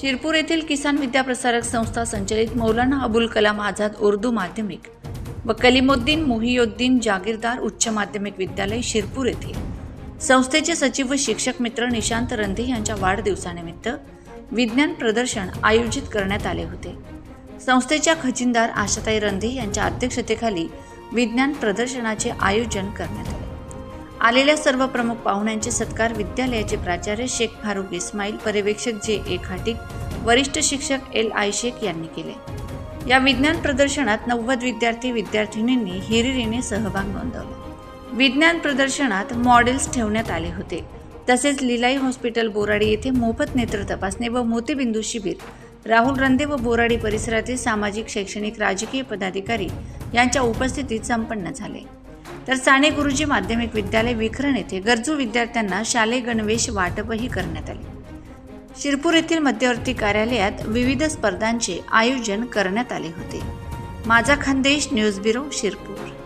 शिरपूर येथील किसान विद्याप्रसारक संस्था संचलित मौलाना अबुल कलाम आझाद उर्दू माध्यमिक व कलिमुद्दीन मोहियुद्दीन जागीरदार उच्च माध्यमिक विद्यालय शिरपूर येथे संस्थेचे सचिव व शिक्षक मित्र निशांत रंधे यांच्या वाढदिवसानिमित्त विज्ञान प्रदर्शन आयोजित करण्यात आले होते. संस्थेच्या खजिनदार आशाताई रंधे यांच्या अध्यक्षतेखाली विज्ञान प्रदर्शनाचे आयोजन करण्यात आले. आलेल्या सर्व प्रमुख पाहुण्यांचे सत्कार विद्यालयाचे प्राचार्य शेख फारुख इस्माईल पर्यवेक्षक जे. ए. खाटिक वरिष्ठ शिक्षक एल. आय. शेख यांनी केले. या विज्ञान प्रदर्शनात नव्वद विद्यार्थी विद्यार्थिनींनी हिरिरीने सहभाग नोंदवला. विज्ञान प्रदर्शनात मॉडेल्स ठेवण्यात आले होते. तसेच लिलाई हॉस्पिटल बोराडी येथे मोफत नेत्र तपासणी व मोतीबिंदू शिबिर राहुल रंदे व बोराडी परिसरातील सामाजिक शैक्षणिक राजकीय पदाधिकारी यांच्या उपस्थितीत संपन्न झाले. तर साने गुरुजी माध्यमिक विद्यालय विखरण येथे गरजू विद्यार्थ्यांना शालेय गणवेश वाटपही करण्यात आले. शिरपूर येथील मध्यवर्ती कार्यालयात विविध स्पर्धांचे आयोजन करण्यात आले होते. माझा खानदेश न्यूज ब्युरो शिरपूर.